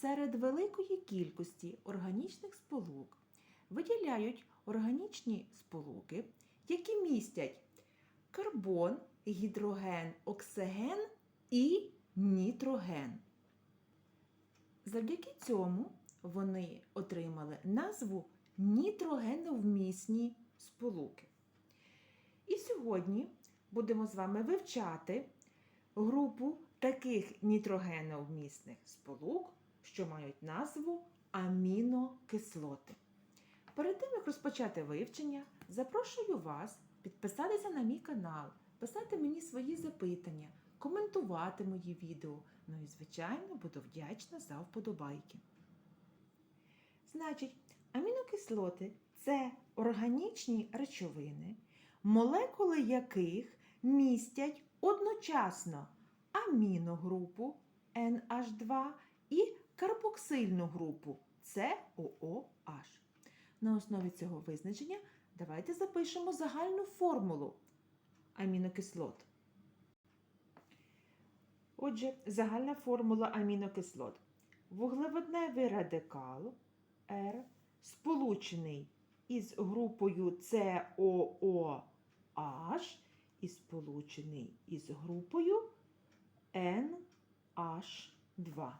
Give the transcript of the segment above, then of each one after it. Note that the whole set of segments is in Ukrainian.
серед великої кількості органічних сполук виділяють органічні сполуки, які містять карбон, гідроген, оксиген і нітроген. Завдяки цьому вони отримали назву нітрогеновмісні сполуки. І сьогодні будемо з вами вивчати групу таких нітрогеновмісних сполук, що мають назву амінокислоти. Перед тим, як розпочати вивчення, запрошую вас підписатися на мій канал, писати мені свої запитання, коментувати мої відео. Ну і, звичайно, буду вдячна за вподобайки. Значить, амінокислоти це органічні речовини, молекули яких містять одночасно аміногрупу NH2 і карбоксильну групу COOH. На основі цього визначення давайте запишемо загальну формулу амінокислот. Отже, загальна формула амінокислот. Вуглеводневий радикал R сполучений із групою COOH і сполучений із групою NH2.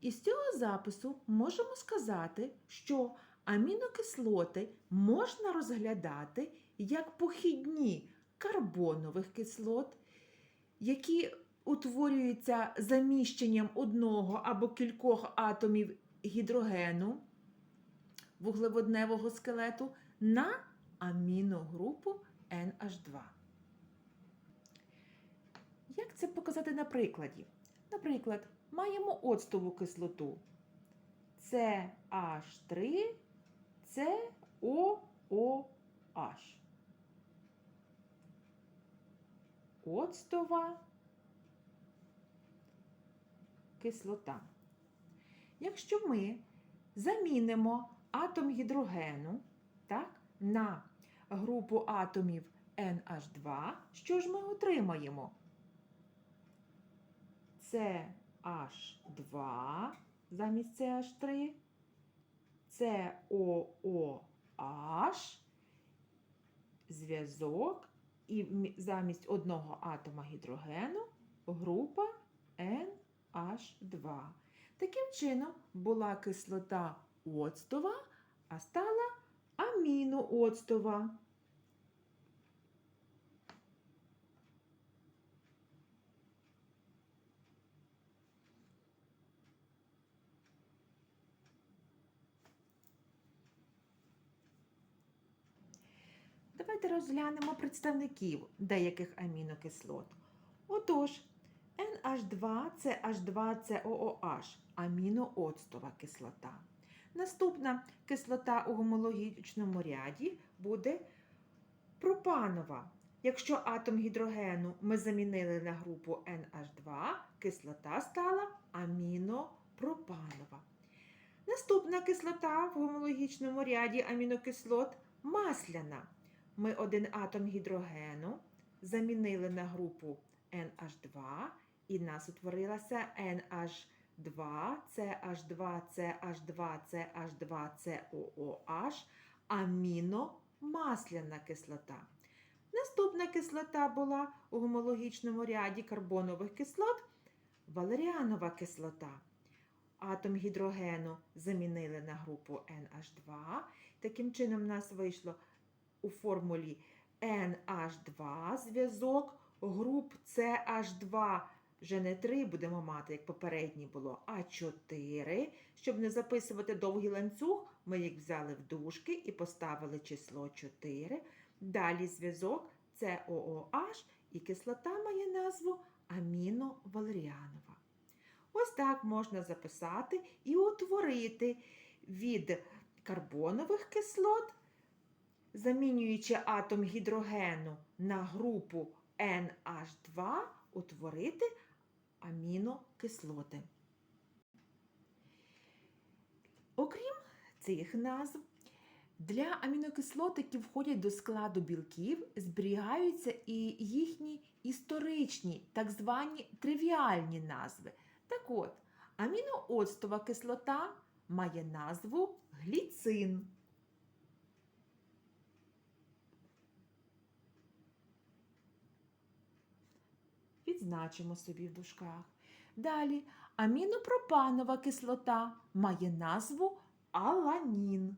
Із цього запису можемо сказати, що амінокислоти можна розглядати як похідні карбонових кислот, які утворюються заміщенням одного або кількох атомів гідрогену вуглеводневого скелету на аміногрупу NH2. Як це показати на прикладі? Наприклад, маємо оцтову кислоту CH3 COOH. Оцтова кислота. Якщо ми замінимо атом гідрогену так, на групу атомів NH2, що ж ми отримаємо? CH2 замість CH3, COOH, зв'язок і замість одного атома гідрогену група NH2. Таким чином була кислота оцтова, а стала амінооцтова. Давайте розглянемо представників деяких амінокислот. Отож, NH2 це H2COOH, амінооцтова кислота. Наступна кислота у гомологічному ряді буде пропанова. Якщо атом гідрогену ми замінили на групу NH2, кислота стала амінопропанова. Наступна кислота в гомологічному ряді амінокислот масляна. Ми один атом гідрогену замінили на групу NH2, і в нас утворилася NH2, CH2, CH2, CH2, COOH, аміномасляна кислота. Наступна кислота була у гомологічному ряді карбонових кислот валеріанова кислота. Атом гідрогену замінили на групу NH2. Таким чином, в нас вийшло у формулі NH2 зв'язок, груп CH2 вже не 3 будемо мати, як попереднє було, а 4. Щоб не записувати довгий ланцюг, ми їх взяли в дужки і поставили число 4. Далі зв'язок COOH і кислота має назву аміновалеріанова. Ось так можна записати і утворити від карбонових кислот замінюючи атом гідрогену на групу NH2, утворити амінокислоти. Окрім цих назв, Для амінокислот, які входять до складу білків, зберігаються і їхні історичні, так звані тривіальні назви. Так от, амінооцтова кислота має назву гліцин. Відзначимо собі в дужках. Далі амінопропанова кислота має назву аланін.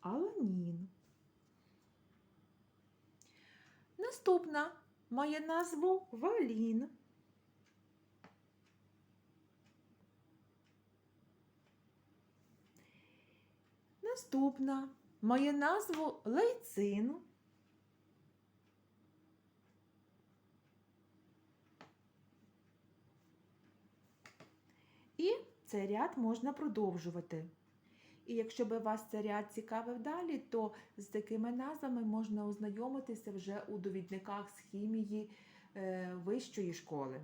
Аланін. Наступна має назву валін. Наступна має назву лейцин. І цей ряд можна продовжувати. І якщо би вас цей ряд цікавив далі, то з такими назвами можна ознайомитися вже у довідниках з хімії е, вищої школи.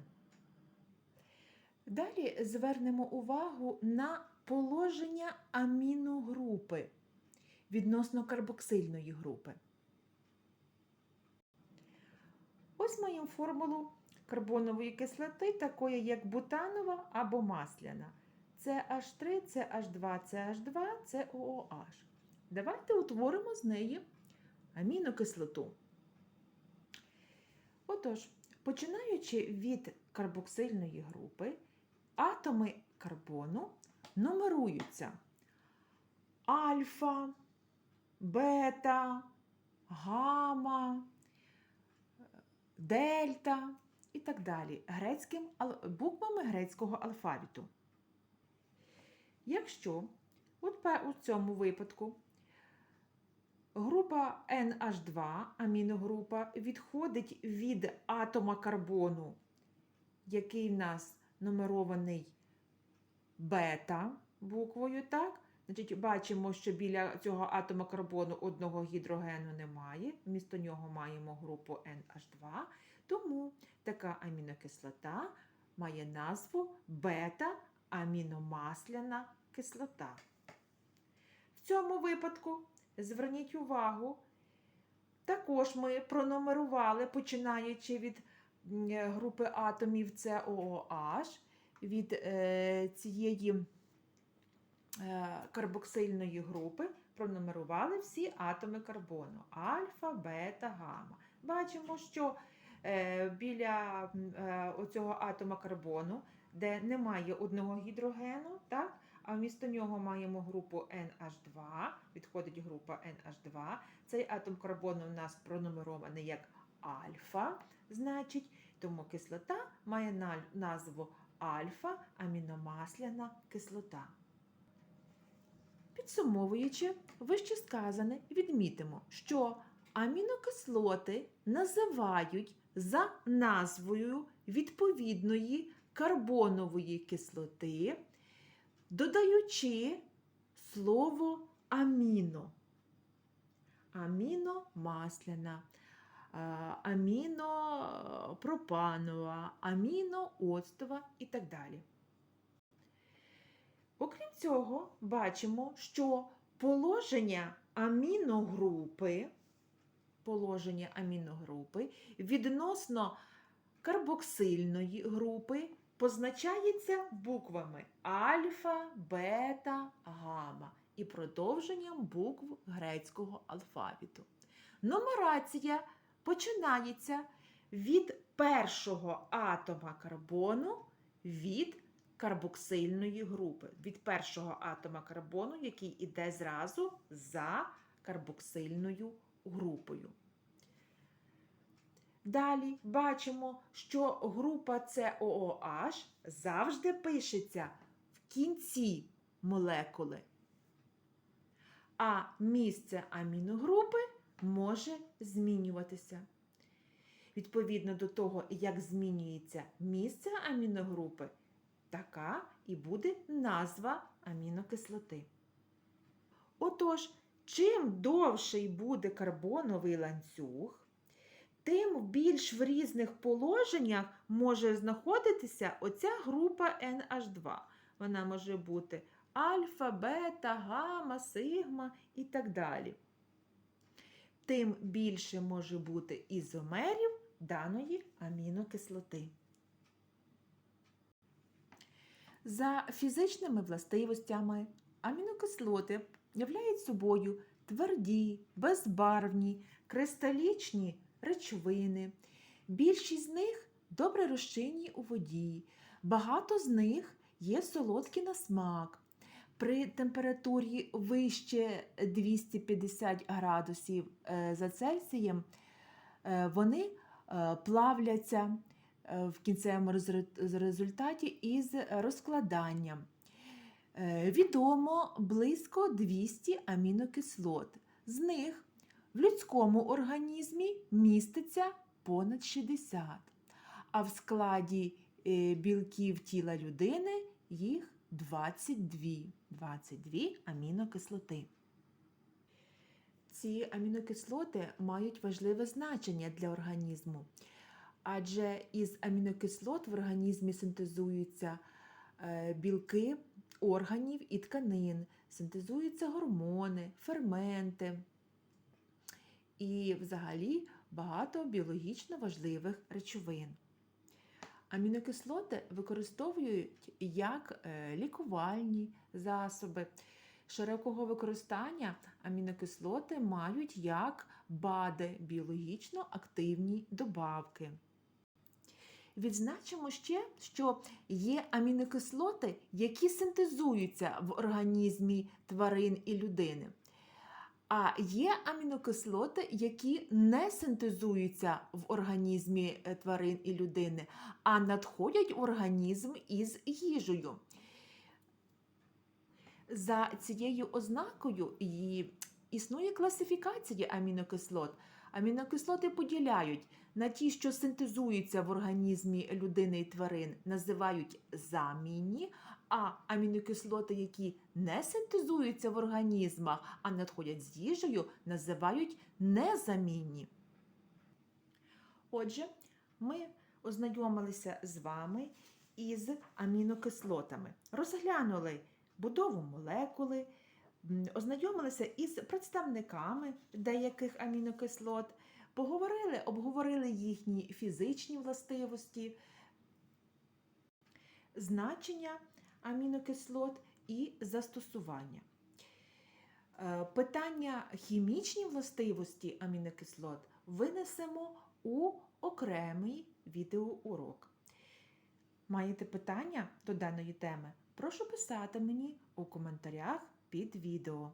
Далі звернемо увагу на положення аміногрупи відносно карбоксильної групи. Ось маємо формулу карбонової кислоти, такої як бутанова або масляна. CH3, CH2, CH2, COOH. Давайте утворимо з неї амінокислоту. Отож, починаючи від карбоксильної групи, атоми карбону нумеруються альфа, бета, гамма, дельта і так далі грецьким, буквами грецького алфавіту. Якщо от у цьому випадку група NH2, аміногрупа, відходить від атома карбону, який в нас нумерований бета буквою, так? Значить, бачимо, що біля цього атома карбону одного гідрогену немає, вмісто нього маємо групу NH2, тому така амінокислота має назву бета-аміномасляна кислота. В цьому випадку зверніть увагу, також ми пронумерували, починаючи від групи атомів COOH, від е, цієї е, карбоксильної групи пронумерували всі атоми карбону альфа, бета, гамма. Бачимо, що е, біля е, оцього атома карбону, де немає одного гідрогену, так? а вмісто нього маємо групу NH2, відходить група NH2. Цей атом карбону у нас пронумерований як альфа, значить, тому кислота має назву альфа-аміномасляна кислота. Підсумовуючи вище сказане, відмітимо, що амінокислоти називають за назвою відповідної карбонової кислоти, додаючи слово аміно. Аміномасляна, амінопропанова, амінооцтова і так далі. Окрім цього, бачимо, що положення аміногрупи, положення аміногрупи відносно карбоксильної групи позначається буквами альфа, бета, гамма і продовженням букв грецького алфавіту. Нумерація починається від першого атома карбону від карбоксильної групи, від першого атома карбону, який іде зразу за карбоксильною групою. Далі бачимо, що група COOH завжди пишеться в кінці молекули, а місце аміногрупи може змінюватися. Відповідно до того, як змінюється місце аміногрупи, така і буде назва амінокислоти. Отож, чим довший буде карбоновий ланцюг, тим більш в різних положеннях може знаходитися оця група NH2. Вона може бути альфа, бета, гамма, сигма і так далі. Тим більше може бути ізомерів даної амінокислоти. За фізичними властивостями амінокислоти являють собою тверді, безбарвні, кристалічні речовини. Більшість з них добре розчинні у воді. Багато з них є солодкі на смак. При температурі вище 250 градусів е, за Цельсієм е, вони е, плавляться в кінцевому результаті із розкладанням. Відомо близько 200 амінокислот. З них в людському організмі міститься понад 60, а в складі білків тіла людини їх 22, 22 амінокислоти. Ці амінокислоти мають важливе значення для організму, адже із амінокислот в організмі синтезуються е, білки органів і тканин, синтезуються гормони, ферменти і взагалі багато біологічно важливих речовин. Амінокислоти використовують як е, лікувальні засоби. Широкого використання амінокислоти мають як БАДи біологічно активні добавки. Відзначимо ще, що є амінокислоти, які синтезуються в організмі тварин і людини. А є амінокислоти, які не синтезуються в організмі е, тварин і людини, а надходять в організм із їжею. За цією ознакою існує класифікація амінокислот. Амінокислоти поділяють на ті, що синтезуються в організмі людини і тварин, називають замінні, а амінокислоти, які не синтезуються в організмах, а надходять з їжею, називають незамінні. Отже, ми ознайомилися з вами із амінокислотами, розглянули будову молекули, ознайомилися із представниками деяких амінокислот, поговорили, обговорили їхні фізичні властивості, значення амінокислот і застосування. Е, Питання хімічні властивості амінокислот винесемо у окремий відеоурок. Маєте питання до даної теми? Прошу писати мені у коментарях під відео.